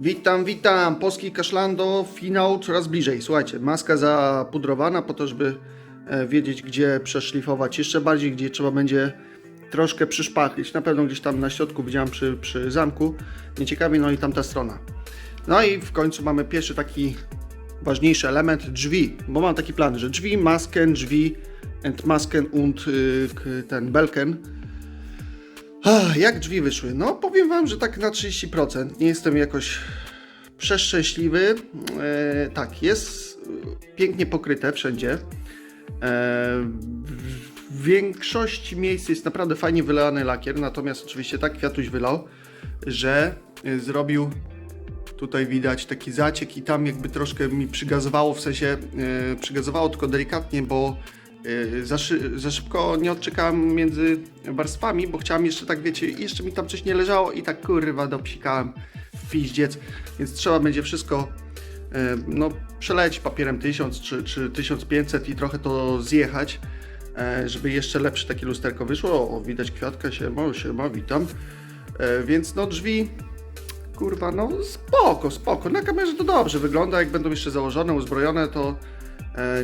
Witam, witam. Polski Kaszlando, finał coraz bliżej. Słuchajcie, maska zapudrowana po to, żeby e, wiedzieć, gdzie przeszlifować. Jeszcze bardziej, gdzie trzeba będzie troszkę przyszpachlić. Na pewno gdzieś tam na środku widziałem przy, przy zamku. Nieciekawie, no i tamta strona. No i w końcu mamy pierwszy taki ważniejszy element, drzwi. Bo mam taki plan, że drzwi, masken, drzwi and masken und y, ten belken. Jak drzwi wyszły? No, powiem Wam, że tak na 30%. Nie jestem jakoś przeszczęśliwy. E, tak, jest pięknie pokryte wszędzie. E, w- większości miejsc jest naprawdę fajnie wylany lakier, natomiast oczywiście tak kwiatuś wylał, że e, zrobił tutaj widać taki zaciek i tam jakby troszkę mi przygazowało, w sensie e, przygazowało tylko delikatnie, bo za, szy, za szybko nie odczekałem między warstwami, bo chciałem jeszcze tak, wiecie, jeszcze mi tam coś nie leżało i tak kurwa dopsikałem w piździec, więc trzeba będzie wszystko e, no, przeleć papierem 1000 czy, czy 1500 i trochę to zjechać, e, żeby jeszcze lepsze takie lusterko wyszło. O, widać kwiatka, siema, siema, witam. Więc no drzwi Kurwa, no spoko, spoko. Na kamerze to dobrze wygląda. Jak będą jeszcze założone, uzbrojone, to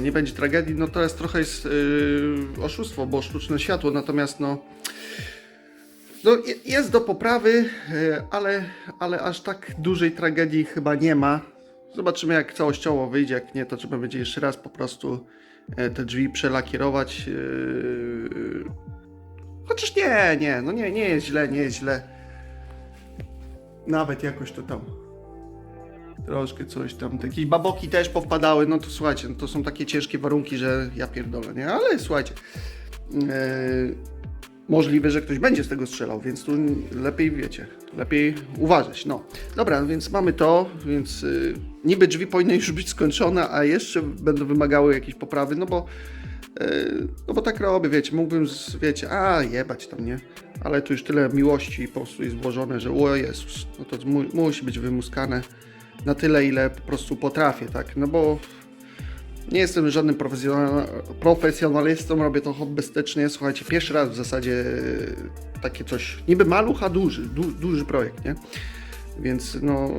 nie będzie tragedii. No teraz trochę jest e, oszustwo, bo sztuczne światło, natomiast no. No, je- jest do poprawy, e, ale, ale aż tak dużej tragedii chyba nie ma. Zobaczymy, jak całościowo wyjdzie. Jak nie, to trzeba będzie jeszcze raz po prostu e, te drzwi przelakierować. e, Chociaż nie, nie, no nie, nie jest źle, nie jest źle. Nawet jakoś to tam. Troszkę coś tam. Jakieś baboki też powpadały. No to słuchajcie, no to są takie ciężkie warunki, że ja pierdolę, nie? Ale słuchajcie. e, możliwe, że ktoś będzie z tego strzelał, więc tu lepiej wiecie, lepiej uważać. No dobra, więc mamy to, więc y, niby drzwi powinny już być skończone, a jeszcze będą wymagały jakiejś poprawy, no bo y, no bo tak robię, wiecie, mógłbym, z, wiecie, a jebać tam, nie? Ale tu już tyle miłości po prostu jest włożone, że o Jezus, no to mu, musi być wymuskane na tyle, ile po prostu potrafię, tak? No bo nie jestem żadnym profesjonal, profesjonalistą, robię to hobbystycznie. Słuchajcie, pierwszy raz w zasadzie e, takie coś, niby maluch, a duży, du, duży projekt, nie? Więc no,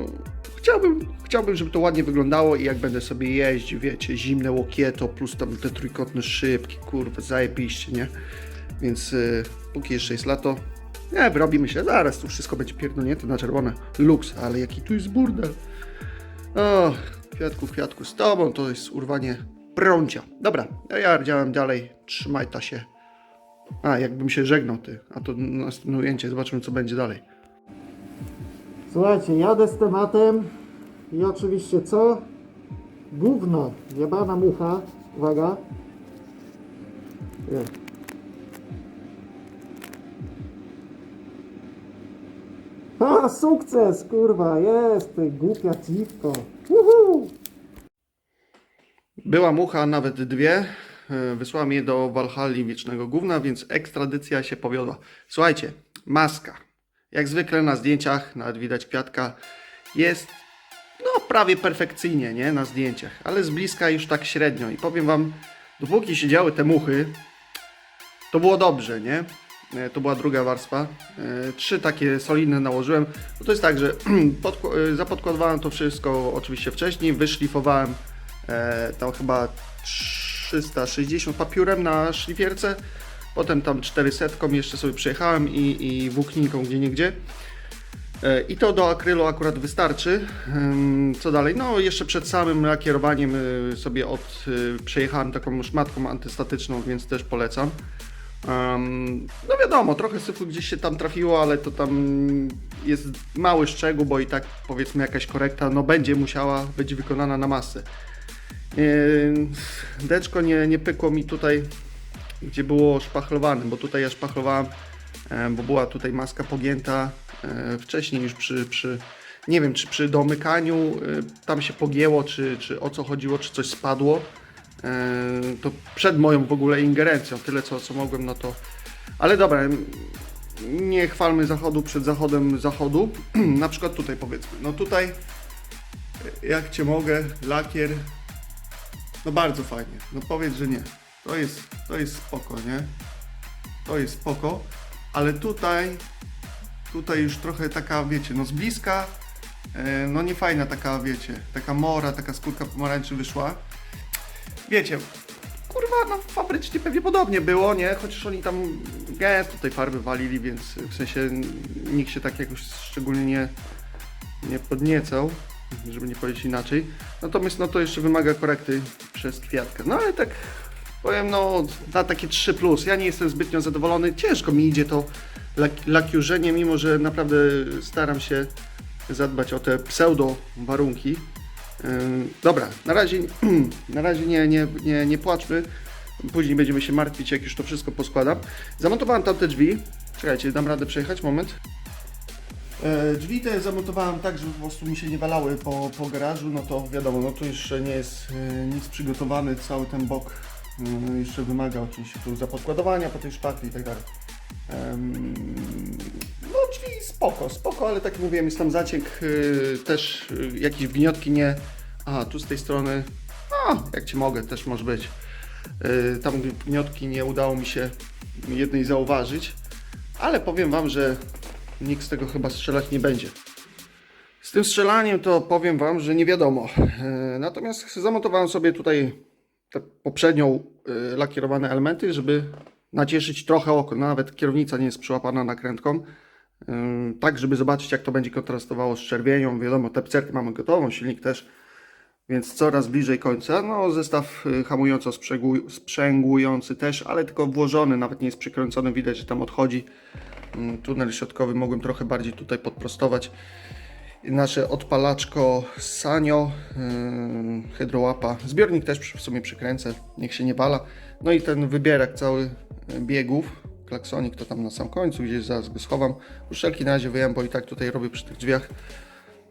chciałbym, chciałbym, żeby to ładnie wyglądało i jak będę sobie jeździł, wiecie, zimne łokieto plus tam te trójkątne szybki, kurwa, zajebiście, nie? Więc y, póki jeszcze jest lato, nie, wyrobimy się, zaraz tu wszystko będzie pierdolnięte na czerwone. Luks, ale jaki tu jest burdel. O, kwiatku, kwiatku, z tobą to jest urwanie prącia. Dobra, ja działam dalej, trzymaj ta się. A, jakbym się żegnał ty, a to następne ujęcie, zobaczymy co będzie dalej. Słuchajcie, jadę z tematem i oczywiście co? Gówno, jebana mucha. Uwaga. Nie. A, sukces, kurwa, jest, ty głupia dziwko. Uhu! Była mucha, nawet dwie. E, Wysłałam je do Walhalli Wiecznego Gówna, więc ekstradycja się powiodła. Słuchajcie, maska. Jak zwykle na zdjęciach, nawet widać kwiatka, jest no prawie perfekcyjnie, nie? Na zdjęciach, ale z bliska już tak średnio. I powiem wam, dopóki siedziały te muchy, to było dobrze, nie? E, To była druga warstwa. E, Trzy takie solidne nałożyłem. No to jest tak, że podkł- e, zapodkładowałem to wszystko oczywiście wcześniej, wyszlifowałem tam chyba 360 papiurem na szlifierce. Potem tam 400 jeszcze sobie przejechałem i, i włókninką gdzie niegdzie. I to do akrylu akurat wystarczy. Co dalej? No, jeszcze przed samym lakierowaniem sobie od, przejechałem taką szmatką antystatyczną, więc też polecam. Ym, No wiadomo, trochę syfu gdzieś się tam trafiło, ale to tam jest mały szczegół, bo i tak powiedzmy jakaś korekta no będzie musiała być wykonana na masę. Deczko nie, nie pykło mi tutaj, gdzie było szpachlowane, bo tutaj ja szpachlowałem, bo była tutaj maska pogięta e, wcześniej już przy, przy nie wiem, czy przy domykaniu e, tam się pogięło, czy, czy o co chodziło, czy coś spadło. E, To przed moją w ogóle ingerencją, tyle co, co mogłem, no to... Ale dobra, nie chwalmy zachodu przed zachodem zachodu. Na przykład tutaj powiedzmy, no tutaj jak cię mogę, lakier no bardzo fajnie. No powiedz, że nie. To jest, to jest spoko, nie? To jest spoko, ale tutaj, tutaj już trochę taka, wiecie, no z bliska E, no nie fajna taka, wiecie, taka mora, taka skórka pomarańczy wyszła. Wiecie, kurwa, no fabrycznie pewnie podobnie było, nie? Chociaż oni tam gęsto tej farby walili, więc w sensie nikt się tak jakoś szczególnie nie, nie podniecał, żeby nie powiedzieć inaczej. Natomiast no to jeszcze wymaga korekty przez kwiatkę. No ale tak powiem, no na takie 3 plus. Ja nie jestem zbytnio zadowolony. Ciężko mi idzie to lak- lakiurzenie, mimo że naprawdę staram się zadbać o te pseudo warunki. Dobra, na razie, na razie nie, nie, nie, nie płaczmy. Później będziemy się martwić, jak już to wszystko poskładam. Zamontowałem tamte drzwi. Czekajcie, dam radę przejechać, moment. E, drzwi te zamontowałem tak, żeby po prostu mi się nie walały po, po garażu, no to wiadomo, no to jeszcze nie jest e, nic przygotowany, cały ten bok e, jeszcze wymaga oczywiście tu zapodkładowania po tej szpachli i tak dalej. No drzwi spoko, spoko, ale tak jak mówiłem, jest tam zaciek, e, też e, jakieś gniotki nie... A, tu z tej strony, no jak Ci mogę, też może być. E, Tam gniotki nie udało mi się jednej zauważyć, ale powiem Wam, że nikt z tego chyba strzelać nie będzie. Z tym strzelaniem to powiem Wam, że nie wiadomo. E, Natomiast zamontowałem sobie tutaj te poprzednią e, lakierowane elementy, żeby nacieszyć trochę oko. Nawet kierownica nie jest przyłapana nakrętką. Tak, żeby zobaczyć, jak to będzie kontrastowało z czerwienią. Wiadomo, tepcerkę mamy gotową, silnik też, więc coraz bliżej końca. No, zestaw y, hamująco-sprzęgłujący też, ale tylko włożony, nawet nie jest przykręcony. Widać, że tam odchodzi. Tunel środkowy mogłem trochę bardziej tutaj podprostować. Nasze odpalaczko Sanio, yy, hydrołapa. Zbiornik też w sumie przykręcę, niech się nie wala. No i ten wybierak cały biegów, klaksonik to tam na sam końcu, gdzieś zaraz go schowam. Wszelki na razie bo i tak tutaj robię przy tych drzwiach.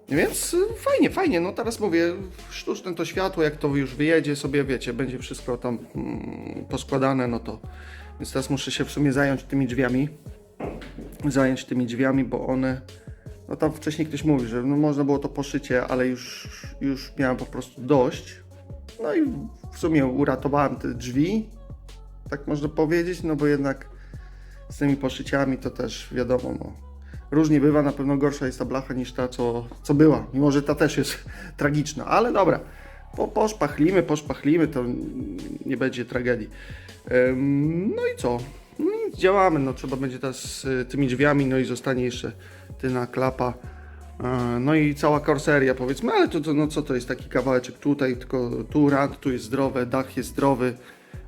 Więc y, fajnie, fajnie. No teraz mówię, sztuczne to światło, jak to już wyjedzie sobie, wiecie, będzie wszystko tam mm, poskładane, no to. Więc teraz muszę się w sumie zająć tymi drzwiami. Zająć tymi drzwiami, bo one. No tam wcześniej ktoś mówił, że no można było to poszycie, ale już, już miałem po prostu dość. No i w sumie uratowałem te drzwi, tak można powiedzieć, no bo jednak z tymi poszyciami to też wiadomo, no, różnie bywa, na pewno gorsza jest ta blacha niż ta, co, co była, mimo że ta też jest tragiczna, ale dobra, po, poszpachlimy, poszpachlimy, to nie będzie tragedii. No i co? No i działamy, no trzeba będzie teraz z tymi drzwiami, no i zostanie jeszcze tyna klapa, e, no i cała korseria powiedzmy, ale to, to no co to jest taki kawałeczek tutaj, tylko tu rand, tu jest zdrowe, dach jest zdrowy,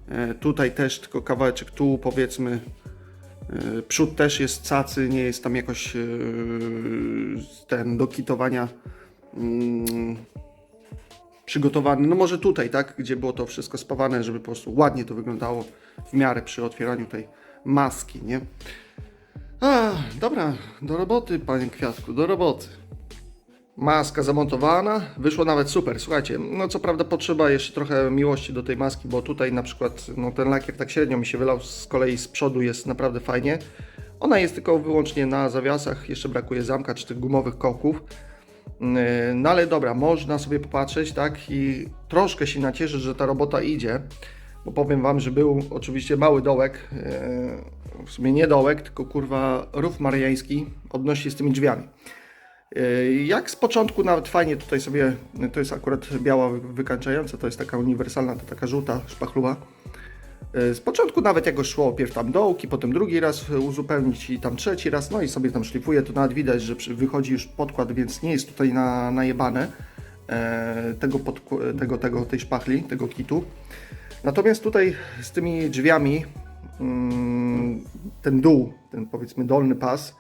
e, tutaj też tylko kawałeczek tu powiedzmy, Przód też jest cacy, nie jest tam jakoś e, ten do kitowania mm, przygotowany. No może tutaj, tak, gdzie było to wszystko spawane, żeby po prostu ładnie to wyglądało w miarę przy otwieraniu tej maski, nie? A, dobra, do roboty, panie Kwiatku, do roboty. Maska zamontowana, wyszło nawet super. Słuchajcie, no co prawda potrzeba jeszcze trochę miłości do tej maski, bo tutaj na przykład no, ten lakier tak średnio mi się wylał, z kolei z przodu jest naprawdę fajnie. Ona jest tylko wyłącznie na zawiasach, jeszcze brakuje zamka czy tych gumowych kołków. Yy, No ale dobra, można sobie popatrzeć, tak, i troszkę się nacieszyć, że ta robota idzie, bo powiem Wam, że był oczywiście mały dołek, yy, w sumie nie dołek, tylko kurwa rów mariański odnośnie z tymi drzwiami. Yy, Jak z początku nawet fajnie tutaj sobie, to jest akurat biała wy- wykańczająca, to jest taka uniwersalna, to taka żółta szpachluba. Yy, Z początku nawet jakoś szło pierw tam dołki, potem drugi raz uzupełnić i tam trzeci raz, no i sobie tam szlifuje, to nawet widać, że wychodzi już podkład, więc nie jest tutaj na, najebane e, tego, tego, tego, tej szpachli, tego kitu. Natomiast tutaj z tymi drzwiami, mm, ten dół, ten powiedzmy dolny pas,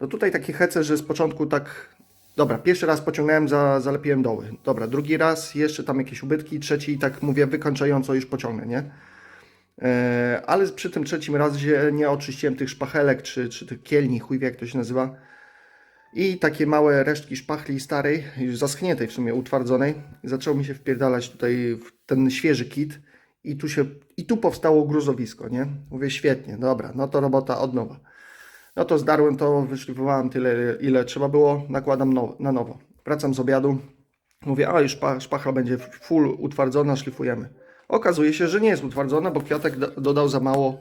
no tutaj takie hece, że z początku tak. Dobra, pierwszy raz pociągnąłem, za, zalepiłem doły. Dobra, drugi raz jeszcze tam jakieś ubytki, trzeci tak mówię wykończająco już pociągnę, nie? E, ale przy tym trzecim razie nie oczyściłem tych szpachelek, czy, czy tych kielni, chuj wie jak to się nazywa. I takie małe resztki szpachli starej, już zaschniętej w sumie, utwardzonej, zaczęło mi się wpierdalać tutaj w ten świeży kit i tu się, i tu powstało gruzowisko, nie? Mówię, świetnie, dobra, no to robota od nowa. No to zdarłem to, wyszlifowałem tyle, ile trzeba było, nakładam now, na nowo. Wracam z obiadu, mówię, a już szpa, szpachla będzie full utwardzona, szlifujemy. Okazuje się, że nie jest utwardzona, bo kwiatek do, dodał za mało,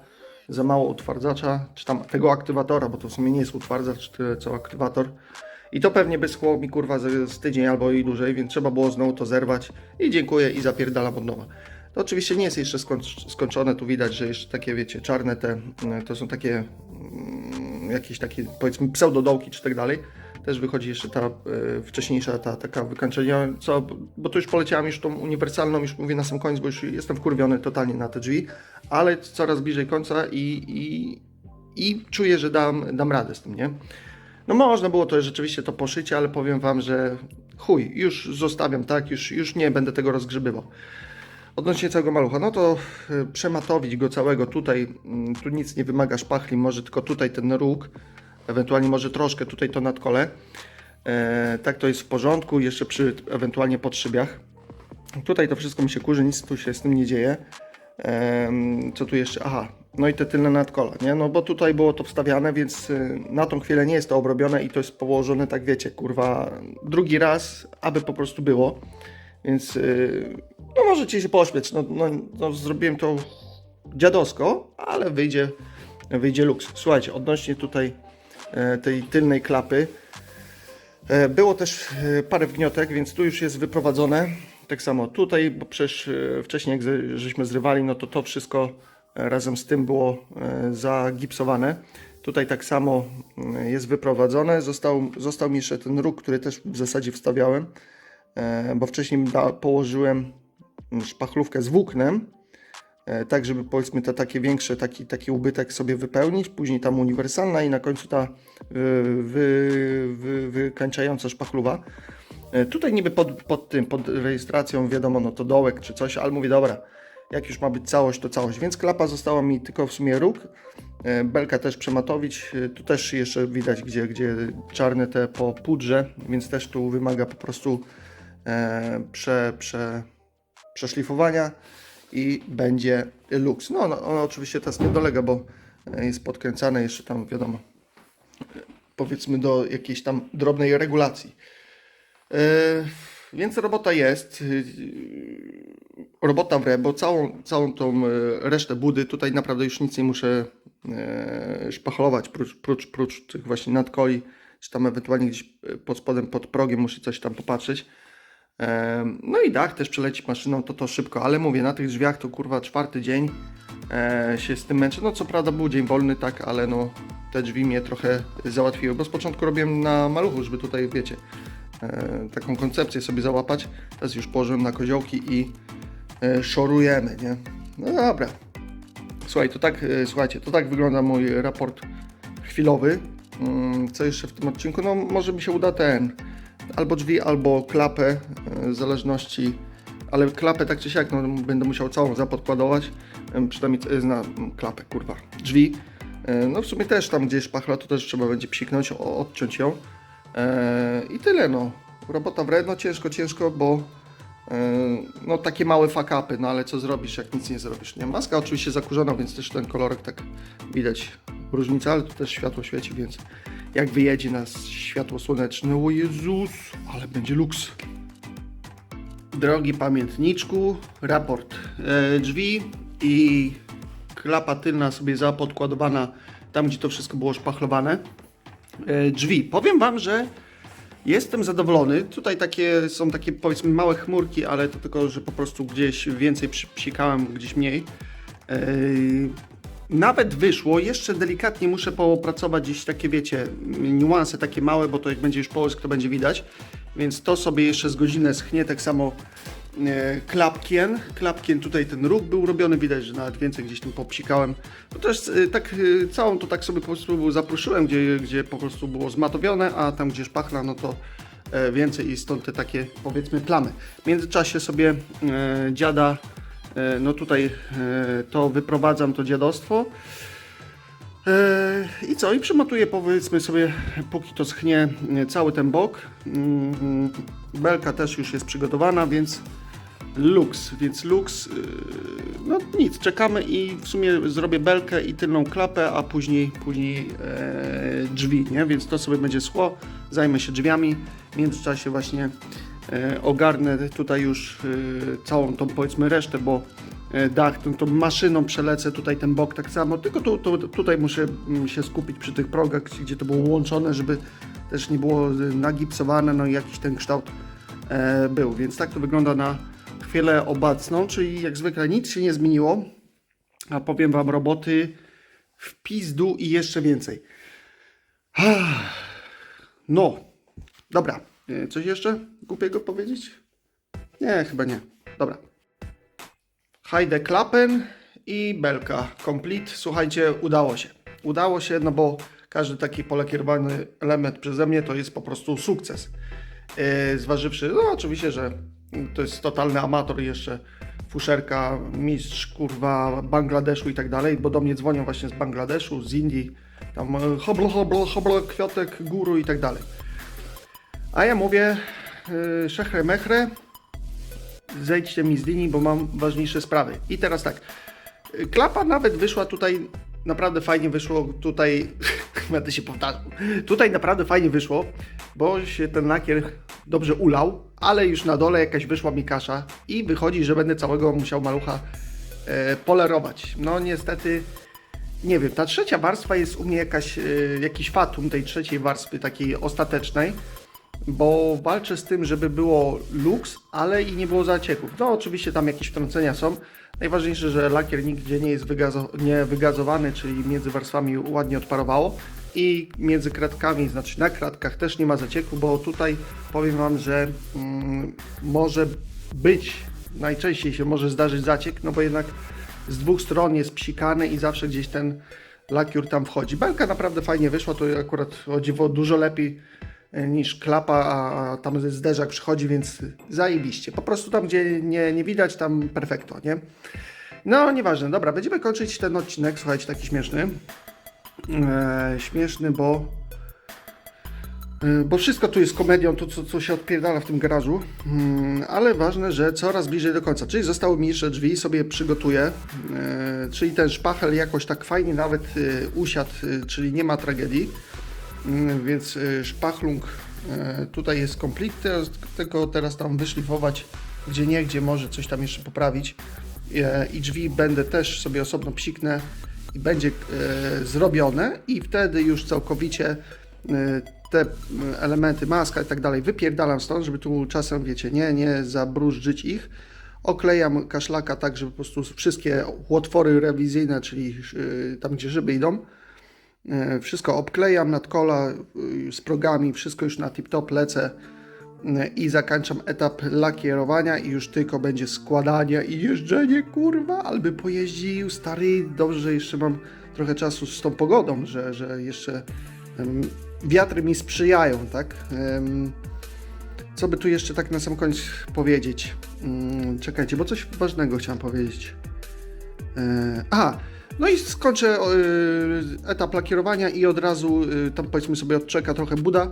za mało utwardzacza, czy tam tego aktywatora, bo to w sumie nie jest utwardzacz, co aktywator. I to pewnie by schło mi kurwa z, z tydzień albo i dłużej, więc trzeba było znowu to zerwać i dziękuję i zapierdalam od nowa. To oczywiście nie jest jeszcze skończ- skończone, tu widać, że jeszcze takie wiecie, czarne te, to są takie mm, jakieś takie powiedzmy pseudodołki czy tak dalej. Też wychodzi jeszcze ta e, wcześniejsza, ta taka wykańczenia, co, bo tu już poleciałem już tą uniwersalną, już mówię na sam koniec, bo już jestem wkurwiony totalnie na te drzwi, ale coraz bliżej końca i, i, i czuję, że dam, dam radę z tym, nie? No można było to rzeczywiście to poszyć, ale powiem Wam, że chuj, już zostawiam, tak, już, już nie będę tego rozgrzebywał. Odnośnie całego malucha, no to y, przematowić go całego tutaj, mm, tu nic nie wymaga szpachli, może tylko tutaj ten róg, ewentualnie może troszkę tutaj to nadkole. E, tak to jest w porządku, jeszcze przy ewentualnie podszybiach. Tutaj to wszystko mi się kurzy, nic tu się z tym nie dzieje. Em, co tu jeszcze? Aha, no i te tylne nadkola, nie? No bo tutaj było to wstawiane, więc y, na tą chwilę nie jest to obrobione i to jest położone, tak wiecie, kurwa, drugi raz, aby po prostu było. Więc y, no możecie się pośmiać, no, no, no zrobiłem to dziadowsko, ale wyjdzie, wyjdzie luks. Słuchajcie, odnośnie tutaj e, tej tylnej klapy, E, Było też e, parę wniotek, więc tu już jest wyprowadzone. Tak samo tutaj, bo przecież wcześniej jak żeśmy zrywali, no to to wszystko razem z tym było zagipsowane. Tutaj tak samo jest wyprowadzone. Został, został mi jeszcze ten róg, który też w zasadzie wstawiałem, bo wcześniej położyłem szpachlówkę z włóknem, e, tak żeby powiedzmy te takie większe, taki, taki ubytek sobie wypełnić, później tam uniwersalna i na końcu ta y, wy, wy, wykańczająca szpachluwa. E, Tutaj niby pod, pod tym, pod rejestracją wiadomo, no to dołek czy coś, ale mówię, dobra, jak już ma być całość, to całość. Więc klapa została mi tylko w sumie róg. E, Belka też przematowić. E, Tu też jeszcze widać, gdzie, gdzie czarne te po pudrze, więc też tu wymaga po prostu e, prze, prze, przeszlifowania i będzie luks. No, no oczywiście teraz nie dolega, bo e, jest podkręcane jeszcze tam, wiadomo, powiedzmy do jakiejś tam drobnej regulacji. E, Więc robota jest. e, Robota w re, bo całą, całą tą e, resztę budy tutaj naprawdę już nic nie muszę e, szpachlować, prócz, prócz, prócz tych właśnie nadkoli, czy tam ewentualnie gdzieś e, pod spodem, pod progiem muszę coś tam popatrzeć. No i dach też przeleci maszyną, to to szybko, ale mówię, na tych drzwiach to kurwa czwarty dzień e, się z tym męczę. No co prawda był dzień wolny, tak, ale no te drzwi mnie trochę załatwiły, bo z początku robiłem na maluchu, żeby tutaj, wiecie, e, taką koncepcję sobie załapać. Teraz już położyłem na koziołki i e, szorujemy, nie? No dobra. Słuchaj, to tak, słuchajcie, to tak wygląda mój raport chwilowy. Mm, Co jeszcze w tym odcinku? No może mi się uda ten, albo drzwi, albo klapę, e, w zależności, ale klapę tak czy siak, no będę musiał całą zapodkładować, przynajmniej e, zna m, klapę, kurwa, drzwi. E, No w sumie też tam gdzieś szpachla, to też trzeba będzie psiknąć, odciąć ją. I tyle no. Robota w ciężko, ciężko, bo no takie małe fakapy, no ale co zrobisz, jak nic nie zrobisz, nie? Maska oczywiście zakurzona, więc też ten kolorek tak widać różnica, ale tu też światło świeci, więc jak wyjedzie nas światło słoneczne, o Jezus, ale będzie luks. Drogi pamiętniczku, raport. E, drzwi i klapa tylna sobie zapodkładowana tam, gdzie to wszystko było szpachlowane. E, drzwi. Powiem Wam, że jestem zadowolony. Tutaj takie są takie powiedzmy małe chmurki, ale to tylko, że po prostu gdzieś więcej przy- psikałem, gdzieś mniej. E, nawet wyszło, jeszcze delikatnie muszę popracować gdzieś takie, wiecie, niuanse takie małe, bo to jak będzie już połysk, to będzie widać. Więc to sobie jeszcze z godzinę schnie, tak samo e, klapkien. Klapkien tutaj ten róg był robiony, widać, że nawet więcej gdzieś tym popsikałem. No też e, tak e, całą to tak sobie po prostu zapruszyłem, gdzie, gdzie po prostu było zmatowione, a tam gdzie szpachla, no to więcej i stąd te takie powiedzmy plamy. W międzyczasie sobie dziada, no tutaj e, to wyprowadzam, to dziadostwo. E, I co? I przymatuję powiedzmy sobie, póki to schnie, e, cały ten bok. Mm, Belka też już jest przygotowana, więc luks, więc e, No nic, czekamy i w sumie zrobię belkę i tylną klapę, a później, później e, drzwi, nie? Więc to sobie będzie szło. Zajmę się drzwiami. W międzyczasie właśnie e, ogarnę tutaj już e, całą tą powiedzmy resztę, bo e, dach, tą, tą maszyną przelecę tutaj ten bok tak samo, tylko tu, tu, tutaj muszę mm, się skupić przy tych progach, gdzie to było łączone, żeby też nie było nagipsowane, no i jakiś ten kształt e, był. Więc tak to wygląda na chwilę obecną, czyli jak zwykle nic się nie zmieniło. A powiem Wam, roboty w pizdu i jeszcze więcej. No, dobra. E, Coś jeszcze głupiego powiedzieć? Nie, chyba nie. Dobra. Heide Klappen i Belka Complete. Słuchajcie, udało się. Udało się, no bo każdy taki polakierowany element przeze mnie to jest po prostu sukces. Yy, zważywszy, no oczywiście, że to jest totalny amator jeszcze fuszerka, mistrz kurwa Bangladeszu i tak dalej, bo do mnie dzwonią właśnie z Bangladeszu, z Indii, tam e, hoblo, hoblo, hoblo, kwiatek, guru i tak dalej. A ja mówię, yy, szechre mechre, zejdźcie mi z linii, bo mam ważniejsze sprawy. I teraz tak, klapa nawet wyszła tutaj, naprawdę fajnie wyszło, tutaj, będę się powtarzał, tutaj naprawdę fajnie wyszło, bo się ten lakier dobrze ulał, ale już na dole jakaś wyszła mi kasza i wychodzi, że będę całego musiał malucha e, polerować. No niestety, nie wiem, ta trzecia warstwa jest u mnie jakaś, e, jakiś fatum tej trzeciej warstwy, takiej ostatecznej, bo walczę z tym, żeby było luks, ale i nie było zacieków. No oczywiście tam jakieś wtrącenia są. Najważniejsze, że lakier nigdzie nie jest wygazo- nie wygazowany, czyli między warstwami ładnie odparowało i między kratkami, znaczy na kratkach też nie ma zacieku, bo tutaj powiem Wam, że mm, może być, najczęściej się może zdarzyć zaciek, no bo jednak z dwóch stron jest psikany i zawsze gdzieś ten lakiur tam wchodzi. Belka naprawdę fajnie wyszła, to akurat o dziwo dużo lepiej niż klapa, a tam zderzak przychodzi, więc zajebiście. Po prostu tam, gdzie nie, nie widać, tam perfekto, nie? No, nieważne. Dobra, będziemy kończyć ten odcinek, słuchajcie, taki śmieszny. E, śmieszny, bo e, bo wszystko tu jest komedią, to co, co się odpierdala w tym garażu, Mm, ale ważne, że coraz bliżej do końca. Czyli zostały mi jeszcze drzwi, sobie przygotuję, e, czyli ten szpachel jakoś tak fajnie nawet e, usiadł, e, czyli nie ma tragedii. Mm, Więc y, szpachlung y, tutaj jest teraz, tylko teraz tam wyszlifować gdzie nie, gdzie może coś tam jeszcze poprawić. E, I drzwi będę też sobie osobno psiknę i będzie zrobione i wtedy już całkowicie te elementy, maska i tak dalej wypierdalam stąd, żeby tu czasem, wiecie, nie, nie zabruździć ich. Oklejam kaszlaka tak, żeby po prostu wszystkie otwory rewizyjne, czyli y, tam, gdzie szyby idą, Wszystko obklejam nad kola y, z progami, wszystko już na tip-top lecę y, i zakończam etap lakierowania i już tylko będzie składanie i jeżdżenie, kurwa, alby pojeździł, stary, dobrze, jeszcze mam trochę czasu z tą pogodą, że, że jeszcze em, wiatry mi sprzyjają, tak? Em, co by tu jeszcze tak na sam koniec powiedzieć? Mm, Czekajcie, bo coś ważnego chciałem powiedzieć. E, Aha, no i skończę e, etap lakierowania i od razu e, tam powiedzmy sobie odczeka trochę buda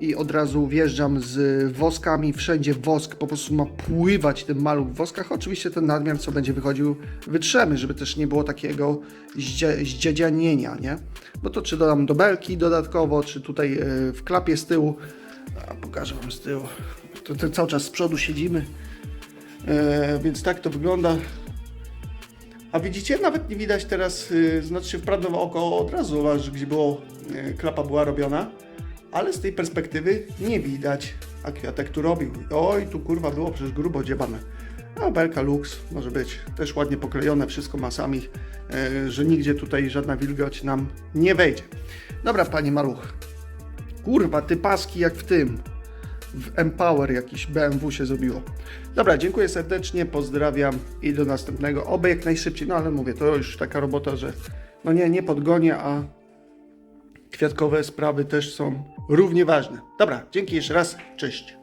i od razu wjeżdżam z woskami, wszędzie wosk, po prostu ma pływać ten maluch w woskach. Oczywiście ten nadmiar, co będzie wychodził, wytrzemy, żeby też nie było takiego zdzie- zdziedzianienia, nie? Bo to czy dodam do belki dodatkowo, czy tutaj w klapie z tyłu, a pokażę Wam z tyłu, to, to cały czas z przodu siedzimy, e, więc tak to wygląda. A widzicie, nawet nie widać teraz, yy, znaczy w prawdę oko od razu zauważ, gdzie było, yy, klapa była robiona, ale z tej perspektywy nie widać, a kwiatek tu robił. Oj, tu kurwa było przecież grubo dziebane. A belka lux może być też ładnie poklejone, wszystko masami, yy, że nigdzie tutaj żadna wilgoć nam nie wejdzie. Dobra, panie maluch. Kurwa, ty paski jak w tym. W Empower jakiś BMW się zrobiło. Dobra, dziękuję serdecznie, pozdrawiam i do następnego. Oby jak najszybciej, no ale mówię, to już taka robota, że no nie, nie podgonię, a kwiatkowe sprawy też są równie ważne. Dobra, dzięki jeszcze raz, cześć.